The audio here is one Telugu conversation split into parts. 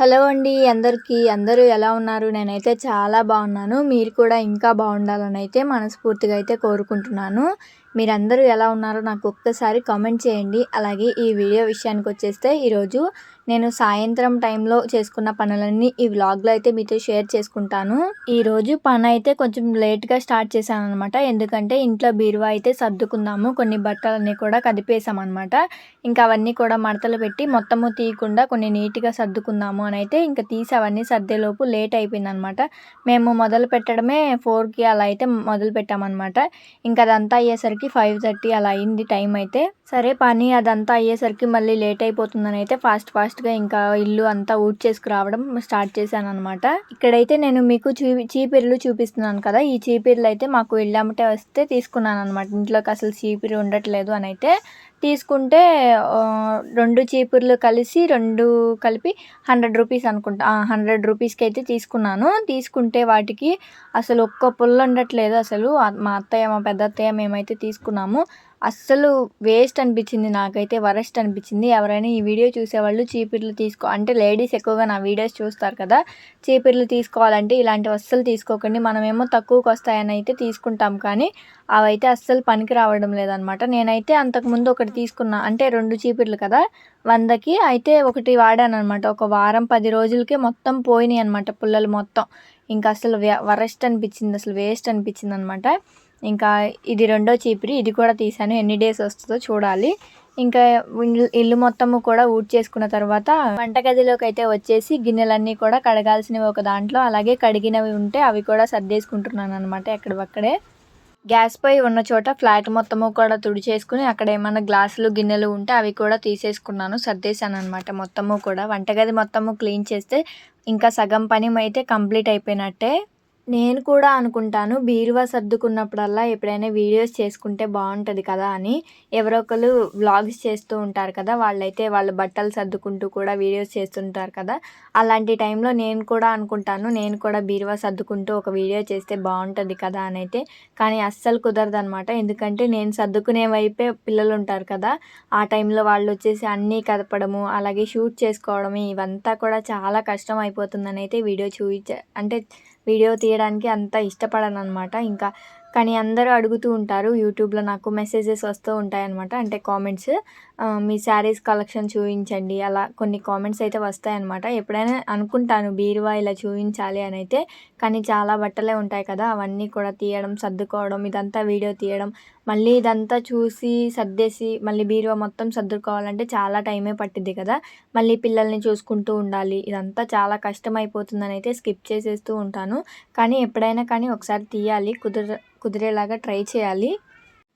హలో అండి అందరికీ. అందరూ ఎలా ఉన్నారు? నేనైతే చాలా బాగున్నాను. మీరు కూడా ఇంకా బాగుండాలని అయితే మనస్ఫూర్తిగా అయితే కోరుకుంటున్నాను. మీరందరూ ఎలా ఉన్నారో నాకు ఒక్కసారి కామెంట్ చేయండి. అలాగే ఈ వీడియో విషయానికి వచ్చేస్తే ఈరోజు నేను సాయంత్రం టైంలో చేసుకున్న పనులన్నీ ఈ వ్లాగ్లో అయితే మీతో షేర్ చేసుకుంటాను. ఈరోజు పని అయితే కొంచెం లేట్గా స్టార్ట్ చేశాను అనమాట ఎందుకంటే ఇంట్లో బీరువా అయితే సర్దుకుందాము. కొన్ని బట్టలన్నీ కూడా కదిపేసామన్నమాట ఇంకా అవన్నీ కూడా మడతలు పెట్టి మొత్తము తీయకుండా కొన్ని నీట్గా సర్దుకుందాము అని అయితే ఇంకా తీసి అవన్నీ సర్దేలోపు లేట్ అయిపోయింది అనమాట మేము మొదలు పెట్టడమే ఫోర్కి అలా అయితే మొదలు పెట్టామన్నమాట. ఇంకా అదంతా అయ్యేసరికి ఫైవ్ థర్టీ అలా అయింది టైం అయితే. సరే పని అదంతా అయ్యేసరికి మళ్ళీ లేట్ అయిపోతుందని అయితే ఫాస్ట్ ఫాస్ట్ ఫాస్ట్గా ఇంకా ఇల్లు అంతా ఊడ్చేసుకురావడం స్టార్ట్ చేశాను అనమాట ఇక్కడైతే నేను మీకు చూ చీపిర్లు చూపిస్తున్నాను కదా ఈ చీపిర్లు అయితే మాకు ఇళ్ళమ్మటే వస్తే తీసుకున్నాను అనమాట ఇంట్లోకి అసలు చీపిరి ఉండట్లేదు అని అయితే తీసుకుంటే రెండు చీపుర్లు కలిసి రెండు కలిపి హండ్రెడ్ రూపీస్ అనుకుంటా హండ్రెడ్ రూపీస్కి అయితే తీసుకున్నాను. తీసుకుంటే వాటికి అసలు ఒక్క పుల్ల ఉండట్లేదు అసలు. మా అత్తయ్య మా పెద్ద అత్తయ్య మేమైతే తీసుకున్నాము. అస్సలు వేస్ట్ అనిపించింది నాకైతే వరస్ట్ అనిపించింది. ఎవరైనా ఈ వీడియో చూసేవాళ్ళు చీపిర్లు తీసుకో అంటే లేడీస్ ఎక్కువగా నా వీడియోస్ చూస్తారు కదా చీపిర్లు తీసుకోవాలంటే ఇలాంటివి అస్సలు తీసుకోకండి. మనమేమో తక్కువకి వస్తాయని అయితే తీసుకుంటాం కానీ అవైతే అస్సలు పనికి రావడం లేదనమాట. నేనైతే అంతకుముందు ఒకటి తీసుకున్నా అంటే రెండు చీపిర్లు కదా వందకి అయితే ఒకటి వాడాను అనమాట ఒక వారం పది రోజులకే మొత్తం పోయినాయి అనమాట పుల్లలు మొత్తం. ఇంకా అసలు వరస్ట్ అనిపించింది అసలు వేస్ట్ అనిపించింది అనమాట ఇంకా ఇది రెండో చీపిరి ఇది కూడా తీసాను ఎన్ని డేస్ వస్తుందో చూడాలి. ఇంకా ఇల్లు మొత్తము కూడా చేసుకున్న తర్వాత వంటగదిలోకి అయితే వచ్చేసి గిన్నెలన్నీ కూడా కడగాల్సినవి ఒక దాంట్లో అలాగే కడిగినవి ఉంటే అవి కూడా సర్దేసుకుంటున్నాను అనమాట ఎక్కడివక్కడే. గ్యాస్ పై ఉన్న చోట ఫ్లాట్ మొత్తము కూడా తుడిచేసుకుని అక్కడ ఏమైనా గ్లాసులు గిన్నెలు ఉంటే అవి కూడా తీసేసుకున్నాను. సర్దేశాను అనమాట మొత్తము కూడా వంటగది మొత్తము క్లీన్ చేస్తే ఇంకా సగం పని అయితే కంప్లీట్ అయిపోయినట్టే. నేను కూడా అనుకుంటాను బీరువా సర్దుకున్నప్పుడల్లా ఎప్పుడైనా వీడియోస్ చేసుకుంటే బాగుంటుంది కదా అని. ఎవరో ఒకరు వ్లాగ్స్ చేస్తూ ఉంటారు కదా వాళ్ళైతే వాళ్ళ బట్టలు సర్దుకుంటూ కూడా వీడియోస్ చేస్తుంటారు కదా. అలాంటి టైంలో నేను కూడా అనుకుంటాను నేను కూడా బీరువా సర్దుకుంటూ ఒక వీడియో చేస్తే బాగుంటుంది కదా అని అయితే. కానీ అస్సలు కుదరదు అనమాట ఎందుకంటే నేను సర్దుకునే వైపే పిల్లలు ఉంటారు కదా. ఆ టైంలో వాళ్ళు వచ్చేసి అన్నీ కదపడము అలాగే షూట్ చేసుకోవడము ఇవంతా కూడా చాలా కష్టం అయిపోతుందని అయితే వీడియో చూపించ అంటే వీడియో తీయడానికి అంత ఇష్టపడను అనమాట ఇంకా కానీ అందరూ అడుగుతూ ఉంటారు యూట్యూబ్లో నాకు మెసేజెస్ వస్తూ ఉంటాయన్నమాట. అంటే కామెంట్స్ మీ శారీస్ కలెక్షన్ చూపించండి అలా కొన్ని కామెంట్స్ అయితే వస్తాయన్నమాట. ఎప్పుడైనా అనుకుంటాను బీరువా ఇలా చూపించాలి అని అయితే కానీ చాలా బట్టలే ఉంటాయి కదా అవన్నీ కూడా తీయడం సర్దుకోవడం ఇదంతా వీడియో తీయడం. మళ్ళీ ఇదంతా చూసి సర్దేసి మళ్ళీ బీరువా మొత్తం సర్దుకోవాలంటే చాలా టైమే పట్టిద్ది కదా. మళ్ళీ పిల్లల్ని చూసుకుంటూ ఉండాలి. ఇదంతా చాలా కష్టం అయిపోతుందని అయితే స్కిప్ చేసేస్తూ ఉంటాను. కానీ ఎప్పుడైనా కానీ ఒకసారి తీయాలి కుదర కుదిరేలాగా ట్రై చేయాలి.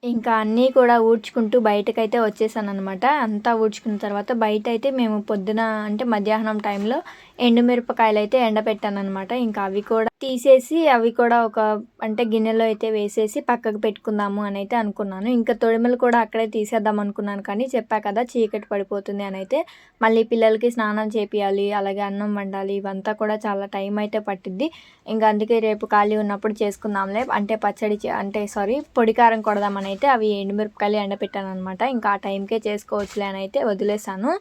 ఇంకా అన్నీ కూడా ఊడ్చుకుంటూ బయటకైతే వచ్చేసాను అనమాట అంతా ఊడ్చుకున్న తర్వాత బయట అయితే మేము పొద్దున అంటే మధ్యాహ్నం టైంలో ఎండుమిరపకాయలు అయితే ఎండబెట్టాను అనమాట ఇంకా అవి కూడా తీసేసి అవి కూడా ఒక అంటే గిన్నెలో అయితే వేసేసి పక్కకు పెట్టుకుందాము అని అయితే అనుకున్నాను. ఇంకా తొడిమలు కూడా అక్కడే తీసేద్దాం అనుకున్నాను కానీ చెప్పా కదా చీకటి పడిపోతుంది అని అయితే మళ్ళీ పిల్లలకి స్నానం చేపియాలి అలాగే అన్నం వండాలి ఇవంతా కూడా చాలా టైం అయితే పట్టిద్ది. ఇంకా అందుకే రేపు ఖాళీ ఉన్నప్పుడు చేసుకుందాంలే. అంటే పచ్చడి అంటే సారీ పొడి కారం కొడదామని అయితే అవి ఎండుమిరపకాయలు ఎండపెట్టాను అనమాట ఇంకా ఆ టైంకే చేసుకోవచ్చులే అని అయితే వదిలేసాను.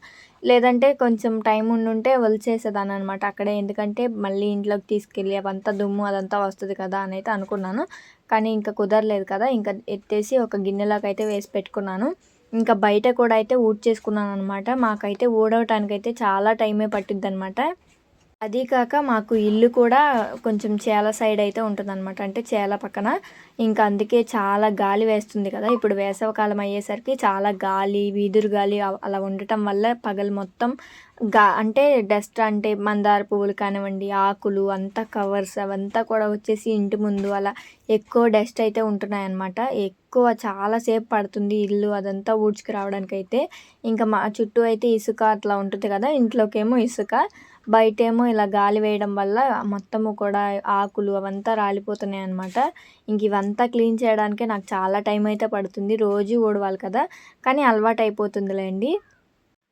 లేదంటే కొంచెం టైం ఉండుంటే వదిలేసేదాన్ని అనమాట అక్కడే. ఎందుకంటే మళ్ళీ ఇంట్లోకి తీసుకెళ్ళి అవంతా దుమ్ము అదంతా వస్తుంది కదా అని అయితే అనుకున్నాను. కానీ ఇంకా కుదరలేదు కదా. ఇంకా ఎత్తేసి ఒక గిన్నెలోకి అయితే వేసి పెట్టుకున్నాను. ఇంకా బయట కూడా అయితే ఊడ్ చేసుకున్నాను అనమాట మాకైతే ఊడవటానికైతే చాలా టైమే పట్టిద్ది అనమాట అదీ కాక మాకు ఇల్లు కూడా కొంచెం చేల సైడ్ అయితే ఉంటుందన్నమాట. అంటే చేల పక్కన. ఇంకా అందుకే చాలా గాలి వేస్తుంది కదా. ఇప్పుడు వేసవకాలం అయ్యేసరికి చాలా గాలి వీధురు గాలి అలా ఉండటం వల్ల పగలు మొత్తం గా అంటే డస్ట్ అంటే మందార పువ్వులు కానివ్వండి ఆకులు అంతా కవర్స్ అవంతా కూడా వచ్చేసి ఇంటి ముందు అలా ఎక్కువ డస్ట్ అయితే ఉంటున్నాయన్నమాట. ఎక్కువ చాలాసేపు పడుతుంది ఇల్లు అదంతా ఊడ్చుకు రావడానికి అయితే ఇంకా మా చుట్టూ అయితే ఇసుక అట్లా ఉంటుంది కదా. ఇంట్లోకేమో ఇసుక. బయటేమో ఇలా గాలి వేయడం వల్ల మొత్తము కూడా ఆకులు అవంతా రాలిపోతున్నాయి అనమాట ఇంక ఇవంతా క్లీన్ చేయడానికే నాకు చాలా టైం అయితే పడుతుంది. రోజు ఓడవాలి కదా. కానీ అలవాటు అయిపోతుందిలేండి.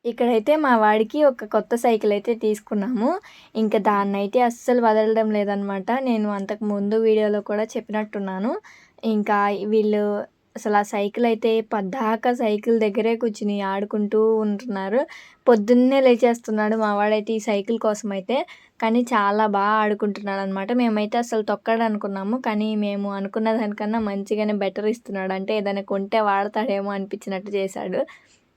ఇక్కడైతే మా వాడికి ఒక కొత్త సైకిల్ అయితే తీసుకున్నాము. ఇంకా దాన్ని అయితే అస్సలు వదలడం లేదనమాట నేను అంతకు ముందు వీడియోలో కూడా చెప్పినట్టున్నాను. ఇంకా వీళ్ళు అసలు ఆ సైకిల్ అయితే పద్దాక సైకిల్ దగ్గరే కూర్చుని ఆడుకుంటూ ఉంటున్నారు. పొద్దున్నే లేచేస్తున్నాడు మా వాడైతే ఈ సైకిల్ కోసం అయితే కానీ చాలా బాగా ఆడుకుంటున్నాడు అనమాట మేమైతే అసలు తొక్కడు అనుకున్నాము కానీ మేము అనుకున్న దానికన్నా మంచిగానే బెటర్ ఇస్తున్నాడు. అంటే ఏదైనా కొంటే వాడతాడేమో అనిపించినట్టు చేశాడు.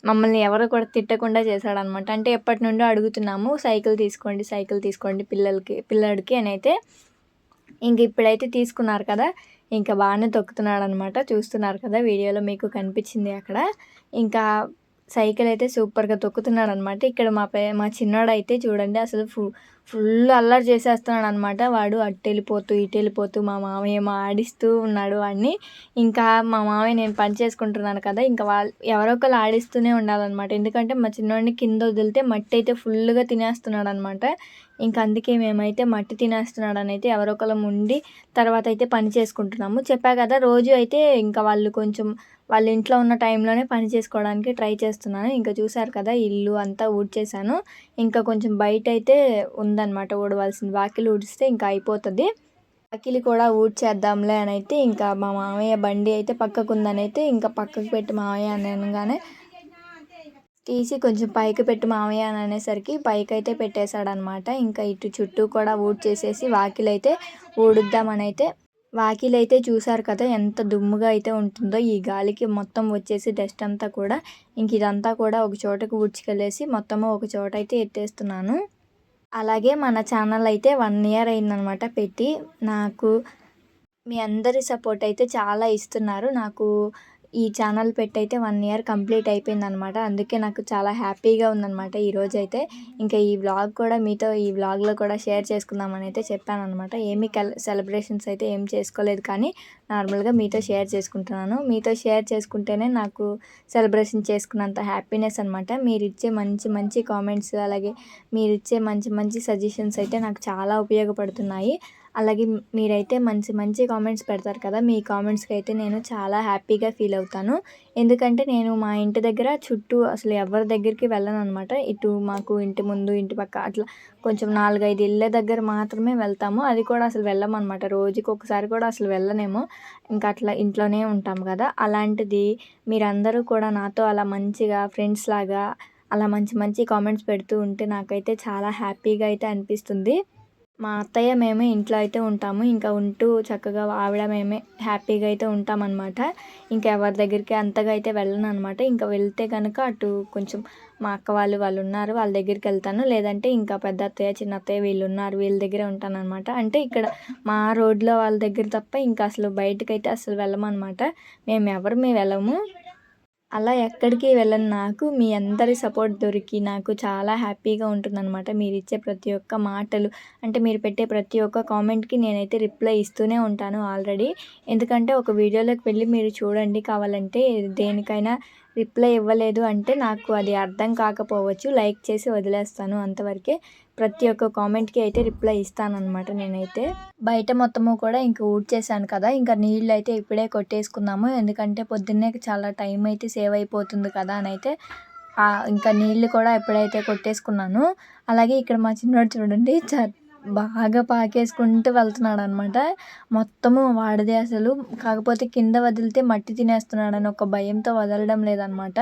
మమ్మల్ని ఎవరు కూడా తిట్టకుండా చేశాడు అనమాట అంటే ఎప్పటి నుండో అడుగుతున్నాము సైకిల్ తీసుకోండి సైకిల్ తీసుకోండి పిల్లలకి పిల్లడికి అని అయితే. ఇంక ఇప్పుడైతే తీసుకున్నారు కదా ఇంకా బాగానే తొక్కుతున్నాడు అనమాట చూస్తున్నారు కదా వీడియోలో మీకు కనిపించింది అక్కడ. ఇంకా సైకిల్ అయితే సూపర్గా తొక్కుతున్నాడు అనమాట ఇక్కడ మా పే మా చిన్నోడు అయితే చూడండి అసలు ఫు ఫుల్ అల్లరి చేసేస్తున్నాడు అనమాట వాడు అటు వెళ్ళిపోతూ ఇటు వెళ్ళిపోతూ మా మామయ్య ఏమో ఆడిస్తూ ఉన్నాడు వాడిని. ఇంకా మా మామయ్య నేను పని చేసుకుంటున్నాను కదా ఇంకా వాళ్ళు ఎవరో ఒకరు ఆడిస్తూనే ఉండాలన్నమాట. ఎందుకంటే మా చిన్నోడిని కింద వదిలితే మట్టి అయితే ఫుల్గా తినేస్తున్నాడు అనమాట ఇంకా అందుకే మేమైతే మట్టి తినేస్తున్నాడు అని అయితే ఎవరో ఒకరు ఉండి తర్వాత అయితే పని చేసుకుంటున్నాము. చెప్పా కదా రోజు అయితే ఇంకా వాళ్ళు కొంచెం వాళ్ళ ఇంట్లో ఉన్న టైంలోనే పని చేసుకోవడానికి ట్రై చేస్తున్నాను. ఇంకా చూశారు కదా ఇల్లు అంతా ఊడ్చేసాను ఇంకా కొంచెం బయట అయితే ఉందన్నమాట ఊడవలసింది. వాకిలి ఊడిస్తే ఇంకా అయిపోతుంది. వాకిలి కూడా ఊడ్చేద్దాంలే అని అయితే ఇంకా మా మామయ్య బండి అయితే పక్కకు ఉందని అయితే ఇంకా పక్కకు పెట్టి మామయ్య అని అనగానే తీసి కొంచెం పైకి పెట్టి మామయ్య అని అనేసరికి పైకి అయితే పెట్టేశాడనమాట. ఇంకా ఇటు చుట్టూ కూడా ఊడ్చేసేసి వాకిలి అయితే ఊడుద్దామని అయితే వాకిలి అయితే చూసారు కదా ఎంత దుమ్ముగా అయితే ఉంటుందో. ఈ గాలికి మొత్తం వచ్చేసి డస్ట్ అంతా కూడా ఇంక ఇదంతా కూడా ఒక చోటకు ఊడ్చుకెళ్ళేసి మొత్తము ఒక చోట అయితే ఎత్తేస్తున్నాను. అలాగే మన ఛానల్ అయితే వన్ ఇయర్ అయిందనమాట పెట్టి నాకు మీ అందరి సపోర్ట్ అయితే చాలా ఇస్తున్నారు. నాకు ఈ ఛానల్ పెట్టయితే వన్ ఇయర్ కంప్లీట్ అయిపోయింది అనమాట అందుకే నాకు చాలా హ్యాపీగా ఉందన్నమాట ఈరోజు అయితే ఇంకా ఈ వ్లాగ్ కూడా మీతో ఈ వ్లాగ్లో కూడా షేర్ చేసుకుందామని అయితే చెప్పాను అనమాట ఏమీ సెలబ్రేషన్స్ అయితే ఏం చేసుకోలేదు కానీ నార్మల్గా మీతో షేర్ చేసుకుంటున్నాను. మీతో షేర్ చేసుకుంటేనే నాకు సెలబ్రేషన్ చేసుకున్నంత హ్యాపీనెస్ అనమాట. మీరు ఇచ్చే మంచి మంచి కామెంట్స్ అలాగే మీరు ఇచ్చే మంచి మంచి సజెషన్స్ అయితే నాకు చాలా ఉపయోగపడుతున్నాయి. అలాగే మీరైతే మంచి మంచి కామెంట్స్ పెడతారు కదా మీ కామెంట్స్కి అయితే నేను చాలా హ్యాపీగా ఫీల్ అవుతాను. ఎందుకంటే నేను మా ఇంటి దగ్గర చుట్టూ అసలు ఎవరి దగ్గరికి వెళ్ళను అనమాట ఇటు మాకు ఇంటి ముందు ఇంటి పక్క అట్లా కొంచెం నాలుగైదు ఇళ్ళ దగ్గర మాత్రమే వెళ్తాము. అది కూడా అసలు వెళ్ళమన్నమాట రోజుకి ఒకసారి కూడా అసలు వెళ్ళనేమో ఇంకా అట్లా ఇంట్లోనే ఉంటాం కదా. అలాంటిది మీరందరూ కూడా నాతో అలా మంచిగా ఫ్రెండ్స్ లాగా అలా మంచి మంచి కామెంట్స్ పెడుతూ ఉంటే నాకైతే చాలా హ్యాపీగా అయితే అనిపిస్తుంది. మా అత్తయ్య మేమే ఇంట్లో అయితే ఉంటాము. ఇంకా ఉంటూ చక్కగా ఆవిడ మేమే హ్యాపీగా అయితే ఉంటామన్నమాట. ఇంకా ఎవరి దగ్గరికి అంతగా అయితే వెళ్ళను అనమాట ఇంకా వెళ్తే కనుక అటు కొంచెం మా అక్క వాళ్ళు వాళ్ళు ఉన్నారు వాళ్ళ దగ్గరికి వెళ్తాను. లేదంటే ఇంకా పెద్ద అత్తయ్య చిన్న అత్తయ్య వీళ్ళు ఉన్నారు వీళ్ళ దగ్గరే ఉంటాను అనమాట అంటే ఇక్కడ మా రోడ్లో వాళ్ళ దగ్గర తప్ప ఇంకా అసలు బయటకైతే అసలు వెళ్ళమన్నమాట. మేము ఎవరు మేము వెళ్ళము. అలా ఎక్కడికి వెళ్ళను. నాకు మీ అందరి సపోర్ట్ దొరికి నాకు చాలా హ్యాపీగా ఉంటుందన్నమాట. మీరు ఇచ్చే ప్రతి ఒక్క మాటలు అంటే మీరు పెట్టే ప్రతి ఒక్క కామెంట్కి నేనైతే రిప్లై ఇస్తూనే ఉంటాను ఆల్రెడీ. ఎందుకంటే ఒక వీడియోలోకి వెళ్ళి మీరు చూడండి కావాలంటే దేనికైనా రిప్లై ఇవ్వలేదు అంటే నాకు అది అర్థం కాకపోవచ్చు. లైక్ చేసి వదిలేస్తాను అంతవరకే. ప్రతి ఒక్క కామెంట్కి అయితే రిప్లై ఇస్తానన్నమాట నేనైతే. బయట మొత్తము కూడా ఇంక ఊడ్చేసాను కదా ఇంకా నీళ్ళు అయితే ఇప్పుడే కొట్టేసుకున్నాము ఎందుకంటే పొద్దున్నే చాలా టైం అయితే సేవ్ అయిపోతుంది కదా అని అయితే ఇంకా నీళ్ళు కూడా ఎప్పుడైతే కొట్టేసుకున్నాను. అలాగే ఇక్కడ మా చిన్నోడు చూడండి చ బాగా పాకేసుకుంటూ వెళ్తున్నాడు అనమాట మొత్తము వాడిదే అసలు. కాకపోతే కింద వదిలితే మట్టి తినేస్తున్నాడని ఒక భయంతో వదలడం లేదనమాట.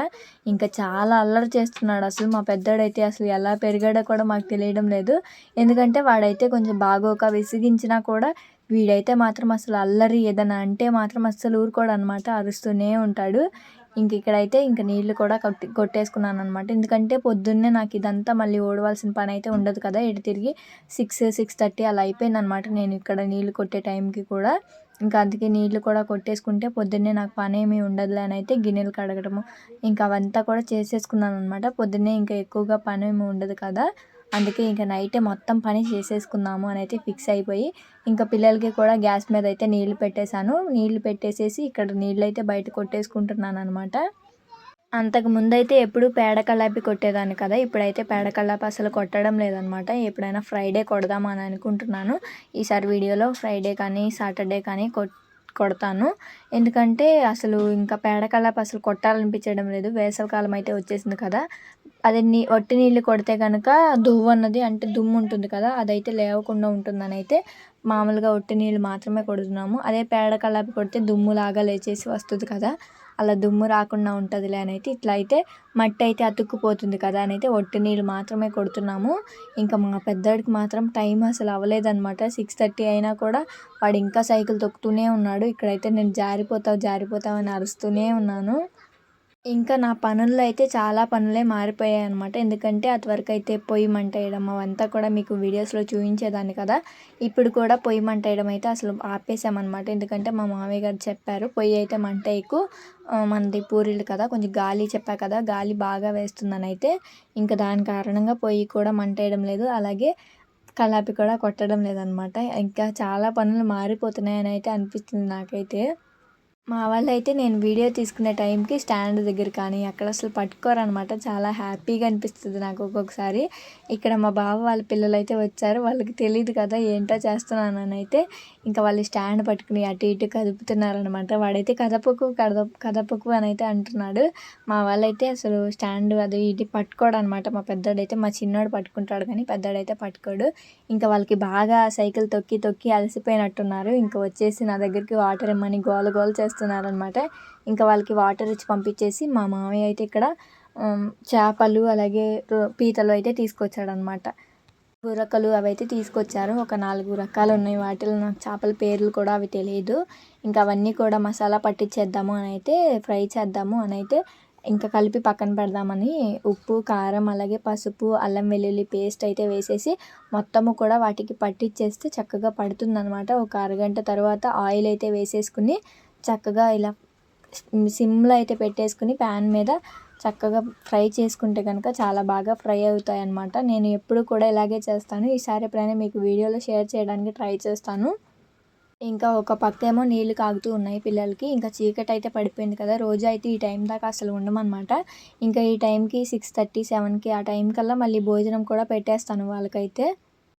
ఇంకా చాలా అల్లరి చేస్తున్నాడు అసలు. మా పెద్దోడైతే అసలు ఎలా పెరిగాడో కూడా మాకు తెలియడం లేదు. ఎందుకంటే వాడైతే కొంచెం బాగోక విసిగించినా కూడా వీడైతే మాత్రం అసలు అల్లరి ఏదైనా అంటే మాత్రం అస్సలు ఊరుకోడు అనమాట అరుస్తూనే ఉంటాడు. ఇంక ఇక్కడైతే ఇంక నీళ్ళు కూడా కొట్టి కొట్టేసుకున్నాను అనమాట ఎందుకంటే పొద్దున్నే నాకు ఇదంతా మళ్ళీ ఓడవలసిన పని అయితే ఉండదు కదా. ఇటు తిరిగి సిక్స్ సిక్స్ థర్టీ అలా అయిపోయింది అనమాట నేను ఇక్కడ నీళ్ళు కొట్టే టైంకి కూడా. ఇంకా అందుకే నీళ్ళు కూడా కొట్టేసుకుంటే పొద్దున్నే నాకు పని ఏమీ ఉండదులే అని అయితే గిన్నెలు కడగడము ఇంకా అవంతా కూడా చేసేసుకున్నాను అనమాట పొద్దున్నే ఇంకా ఎక్కువగా పని ఏమీ ఉండదు కదా. అందుకే ఇంకా నైటే మొత్తం పని చేసేసుకుందాము అని అయితే ఫిక్స్ అయిపోయి ఇంకా పిల్లలకి కూడా గ్యాస్ మీద అయితే నీళ్ళు పెట్టేశాను. నీళ్ళు పెట్టేసేసి ఇక్కడ నీళ్ళు అయితే బయట కొట్టేసుకుంటున్నాను అనమాట అంతకు ముందైతే ఎప్పుడు పేడ కల్లాపి కొట్టేదాన్ని కదా ఇప్పుడైతే పేడ కల్లాపి అసలు కొట్టడం లేదనమాట ఎప్పుడైనా ఫ్రైడే కొడదామని అనుకుంటున్నాను. ఈసారి వీడియోలో ఫ్రైడే కానీ సాటర్డే కానీ కొడతాను. ఎందుకంటే అసలు ఇంకా పేడ కల్లాపి అసలు కొట్టాలనిపించడం లేదు. వేసవికాలం అయితే వచ్చేసింది కదా అదే నీ ఒట్టి నీళ్ళు కొడితే కనుక దువ్వు అన్నది అంటే దుమ్ము ఉంటుంది కదా అదైతే లేవకుండా ఉంటుందని అయితే మామూలుగా ఒట్టి నీళ్ళు మాత్రమే కొడుతున్నాము. అదే పేడ కలాపి కొడితే దుమ్ములాగా లేచేసి వస్తుంది కదా అలా దుమ్ము రాకుండా ఉంటుందిలే అని అయితే ఇట్లా అయితే మట్టి అయితే అతుక్కుపోతుంది కదా అని అయితే ఒట్టి నీళ్ళు మాత్రమే కొడుతున్నాము. ఇంకా మా పెద్దవాడికి మాత్రం టైం అసలు అవ్వలేదన్నమాట. సిక్స్ థర్టీ అయినా కూడా వాడు ఇంకా సైకిల్ తొక్కుతూనే ఉన్నాడు. ఇక్కడైతే నేను జారిపోతావు జారిపోతావు అని అరుస్తూనే ఉన్నాను. ఇంకా నా పనుల్లో అయితే చాలా పనులే మారిపోయాయి అనమాట ఎందుకంటే అదివరకు అయితే పొయ్యి మంట వేయడం అవంతా కూడా మీకు వీడియోస్లో చూపించేదాన్ని కదా. ఇప్పుడు కూడా పొయ్యి మంట వేయడం అయితే అసలు ఆపేసామన్నమాట ఎందుకంటే మా మామయ్య గారు చెప్పారు పొయ్యి అయితే మంట ఎక్కువ మనది పూరీలు కదా కొంచెం గాలి చెప్పా కదా గాలి బాగా వేస్తుందని అయితే ఇంకా దాని కారణంగా పొయ్యి కూడా మంట వేయడం లేదు. అలాగే కలాపి కూడా కొట్టడం లేదనమాట ఇంకా చాలా పనులు మారిపోతున్నాయని అయితే అనిపిస్తుంది నాకైతే. మా వాళ్ళైతే నేను వీడియో తీసుకునే టైంకి స్టాండ్ దగ్గర కానీ అక్కడ అసలు పట్టుకోరనమాట చాలా హ్యాపీగా అనిపిస్తుంది నాకు ఒక్కొక్కసారి. ఇక్కడ మా బావ వాళ్ళ పిల్లలు అయితే వచ్చారు. వాళ్ళకి తెలియదు కదా ఏంటో చేస్తున్నానని అయితే ఇంకా వాళ్ళు స్టాండ్ పట్టుకుని అటు ఇటు కదుపుతున్నారనమాట వాడైతే కదపకు కదప కదపకు అని అయితే అంటున్నాడు. మా వాళ్ళైతే అసలు స్టాండ్ అది ఇటు పట్టుకోడు అనమాట మా పెద్దోడైతే మా చిన్నోడు పట్టుకుంటాడు కానీ పెద్దోడైతే పట్టుకోడు. ఇంకా వాళ్ళకి బాగా సైకిల్ తొక్కి తొక్కి అలసిపోయినట్టున్నారు. ఇంకా వచ్చేసి నా దగ్గరికి వాటర్ ఇమ్మని గోల గోల చేస్తున్నారనమాట. ఇంకా వాళ్ళకి వాటర్ ఇచ్చి పంపించేసి మా మామయ్య అయితే ఇక్కడ చేపలు అలాగే పీతలు అయితే తీసుకొచ్చాడనమాట. గురకలు అవి అయితే తీసుకొచ్చారు. ఒక నాలుగు రకాలు ఉన్నాయి. వాటిలో నాకు చేపల పేర్లు కూడా అవి తెలియదు ఇంకా అవన్నీ కూడా మసాలా పట్టించేద్దాము అని అయితే ఫ్రై చేద్దాము అని అయితే ఇంకా కలిపి పక్కన పెడదామని ఉప్పు కారం అలాగే పసుపు అల్లం వెల్లుల్లి పేస్ట్ అయితే వేసేసి మొత్తము కూడా వాటికి పట్టించేస్తే చక్కగా పడుతుందనమాట. ఒక అరగంట తర్వాత ఆయిల్ అయితే వేసేసుకుని చక్కగా ఇలా సిమ్లో అయితే పెట్టేసుకుని ప్యాన్ మీద చక్కగా ఫ్రై చేసుకుంటే కనుక చాలా బాగా ఫ్రై అవుతాయి అన్నమాట నేను ఎప్పుడు కూడా ఇలాగే చేస్తాను. ఈసారి ఎప్పుడైనా మీకు వీడియోలో షేర్ చేయడానికి ట్రై చేస్తాను. ఇంకా ఒక పక్క ఏమో నీళ్ళు కాగుతూ ఉన్నాయి పిల్లలకి. ఇంకా చీకటి అయితే పడిపోయింది కదా. రోజు అయితే ఈ టైం దాకా అసలు ఉండమన్నమాట. ఇంకా ఈ టైంకి సిక్స్ థర్టీ సెవెన్కి ఆ టైం కల్లా మళ్ళీ భోజనం కూడా పెట్టేస్తాను వాళ్ళకైతే.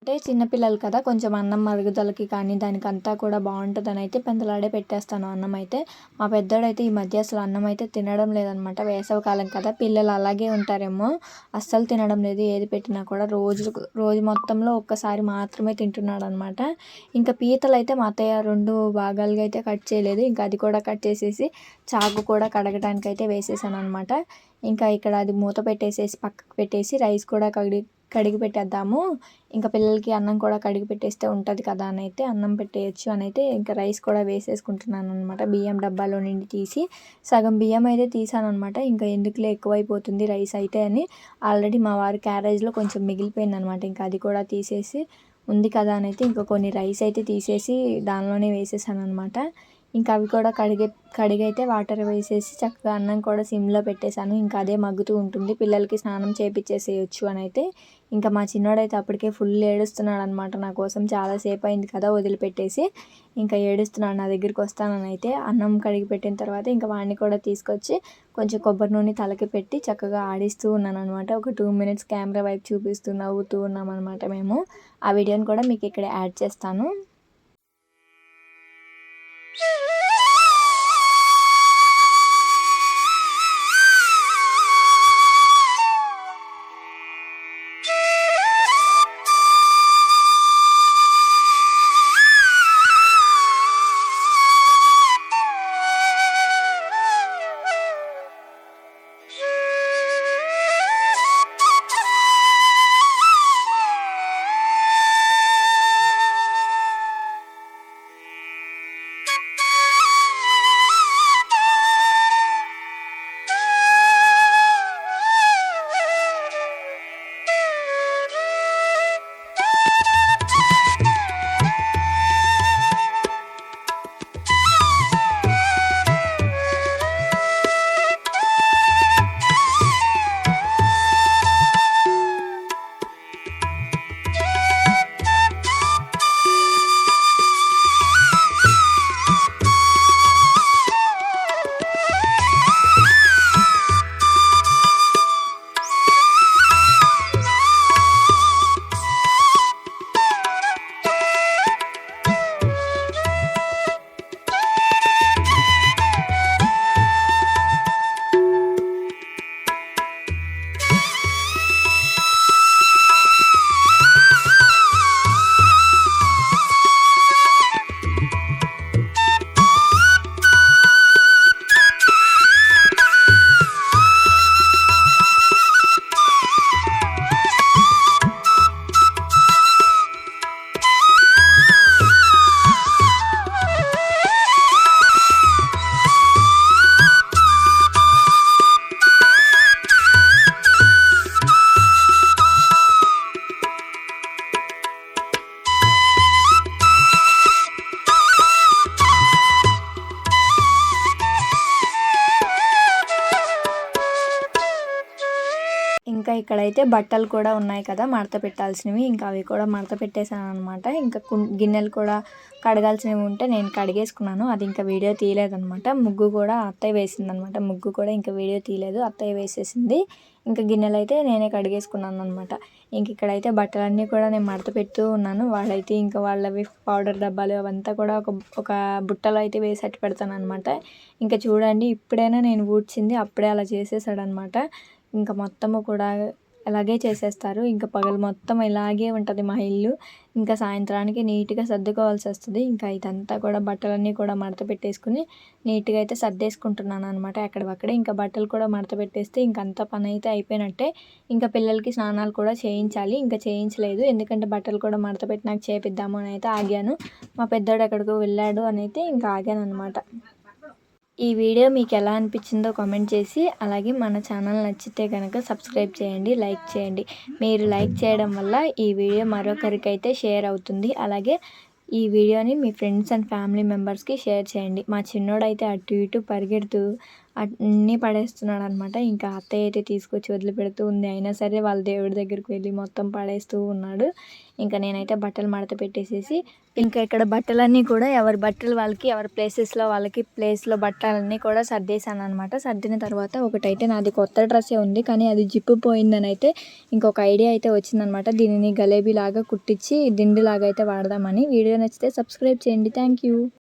అంటే చిన్నపిల్లలు కదా కొంచెం అన్నం మరుగుదలకి కానీ దానికి అంతా కూడా బాగుంటుందని అయితే పెందలాడే పెట్టేస్తాను అన్నం అయితే. మా పెద్దోడైతే ఈ మధ్య అసలు అన్నం అయితే తినడం లేదనమాట. వేసవికాలం కదా పిల్లలు అలాగే ఉంటారేమో. అస్సలు తినడం లేదు ఏది పెట్టినా కూడా రోజు రోజు మొత్తంలో ఒక్కసారి మాత్రమే తింటున్నాడు అనమాట ఇంకా పీతలు అయితే మా అత్తయ్య రెండు భాగాలుగా అయితే కట్ చేయలేదు. ఇంకా అది కూడా కట్ చేసేసి చాకు కూడా కడగడానికి అయితే వేసేసాను అనమాట ఇంకా ఇక్కడ అది మూత పెట్టేసేసి పక్కకు పెట్టేసి రైస్ కూడా కడిగి కడిగి పెట్టేద్దాము. ఇంకా పిల్లలకి అన్నం కూడా కడిగి పెట్టేస్తే ఉంటుంది కదా అని అయితే అన్నం పెట్టేయచ్చు అని అయితే ఇంకా రైస్ కూడా వేసేసుకుంటున్నాను అనమాట బియ్యం డబ్బాలో నుండి తీసి సగం బియ్యం అయితే తీసాను అనమాట ఇంకా ఎందుకులే ఎక్కువైపోతుంది రైస్ అయితే అని. ఆల్రెడీ మా వారి క్యారేజ్లో కొంచెం మిగిలిపోయింది అనమాట ఇంకా అది కూడా తీసేసి ఉంది కదా అని అయితే ఇంకా కొన్ని రైస్ అయితే తీసేసి దానిలోనే వేసేసాను అనమాట ఇంకా అవి కూడా కడిగే కడిగైతే వాటర్ వేసేసి చక్కగా అన్నం కూడా సిమ్లో పెట్టేశాను. ఇంకా అదే మగ్గుతూ ఉంటుంది. పిల్లలకి స్నానం చేపించేసేయచ్చు అని అయితే ఇంకా మా చిన్నోడైతే అప్పటికే ఫుల్ ఏడుస్తున్నాడు అనమాట నా కోసం. చాలాసేపు అయింది కదా వదిలిపెట్టేసి. ఇంకా ఏడుస్తున్నాడు నా దగ్గరికి వస్తానని అయితే అన్నం కడిగి పెట్టిన తర్వాత ఇంకా వాడిని కూడా తీసుకొచ్చి కొంచెం కొబ్బరి నూనె తలకి పెట్టి చక్కగా ఆడిస్తూ ఉన్నాను అనమాట ఒక టూ మినిట్స్ కెమెరా వైపు చూపిస్తూ నవ్వుతూ ఉన్నాం అనమాట మేము. ఆ వీడియోని కూడా మీకు ఇక్కడ యాడ్ చేస్తాను. ఇక్కడైతే బట్టలు కూడా ఉన్నాయి కదా మడత పెట్టాల్సినవి. ఇంకా అవి కూడా మడత పెట్టేశాను అనమాట ఇంకా గిన్నెలు కూడా కడగాల్సినవి ఉంటే నేను కడిగేసుకున్నాను. అది ఇంకా వీడియో తీయలేదనమాట ముగ్గు కూడా అత్తయ్య వేసిందనమాట ముగ్గు కూడా ఇంకా వీడియో తీయలేదు. అత్తయ్య వేసేసింది. ఇంకా గిన్నెలు అయితే నేనే కడిగేసుకున్నాను అనమాట ఇంక ఇక్కడైతే బట్టలన్నీ కూడా నేను మడత పెడుతూ ఉన్నాను. వాళ్ళైతే ఇంకా వాళ్ళవి పౌడర్ డబ్బాలు అవంతా కూడా ఒక ఒక బుట్టలో అయితే వేసి అట్టి పెడతాను అనమాట ఇంకా చూడండి ఇప్పుడైనా నేను ఊడ్చింది అప్పుడే అలా చేసేసాడనమాట ఇంకా మొత్తము కూడా అలాగే చేసేస్తారు. ఇంకా పగలు మొత్తం ఇలాగే ఉంటుంది మా ఇల్లు. ఇంకా సాయంత్రానికి నీట్గా సర్దుకోవాల్సి వస్తుంది. ఇంకా ఇదంతా కూడా బట్టలన్నీ కూడా మడత పెట్టేసుకుని నీట్గా అయితే సర్దేసుకుంటున్నాను అనమాట ఎక్కడవక్కడే. ఇంకా బట్టలు కూడా మడత పెట్టేస్తే ఇంక అంత పని అయితే అయిపోయినట్టే. ఇంకా పిల్లలకి స్నానాలు కూడా చేయించాలి. ఇంకా చేయించలేదు. ఎందుకంటే బట్టలు కూడా మడత పెట్టి నాకు చేపిద్దాము అని అయితే ఆగాను. మా పెద్దోడు ఎక్కడికో వెళ్ళాడు అని అయితే ఇంకా ఆగాను అనమాట ఈ వీడియో మీకు ఎలా అనిపించిందో కామెంట్ చేసి అలాగే మన ఛానల్ నచ్చితే కనుక సబ్స్క్రైబ్ చేయండి లైక్ చేయండి. మీరు లైక్ చేయడం వల్ల ఈ వీడియో మరొకరికి అయితే షేర్ అవుతుంది. అలాగే ఈ వీడియోని మీ ఫ్రెండ్స్ అండ్ ఫ్యామిలీ మెంబర్స్కి షేర్ చేయండి. మా చిన్నోడైతే అటు ఇటు పరిగెడుతూ అన్నీ పడేస్తున్నాడు అనమాట ఇంకా అత్తయ్య అయితే తీసుకొచ్చి వదిలిపెడుతూ ఉంది. అయినా సరే వాళ్ళ దేవుడి దగ్గరికి వెళ్ళి మొత్తం పడేస్తూ ఉన్నాడు. ఇంకా నేనైతే బట్టలు మడత పెట్టేసేసి ఇంకా ఇక్కడ బట్టలన్నీ కూడా ఎవరి బట్టలు వాళ్ళకి ఎవరి ప్లేసెస్లో వాళ్ళకి ప్లేస్లో బట్టలన్నీ కూడా సర్దేశాను అనమాట సర్దిన తర్వాత ఒకటైతే నాది కొత్త డ్రెస్సే ఉంది. కానీ అది జిప్పు పోయిందని అయితే ఇంకొక ఐడియా అయితే వచ్చిందనమాట. దీనిని గలేబీ లాగా కుట్టించి దిండు లాగా అయితే వాడదామని. వీడియో నచ్చితే సబ్స్క్రైబ్ చేయండి. Thank you.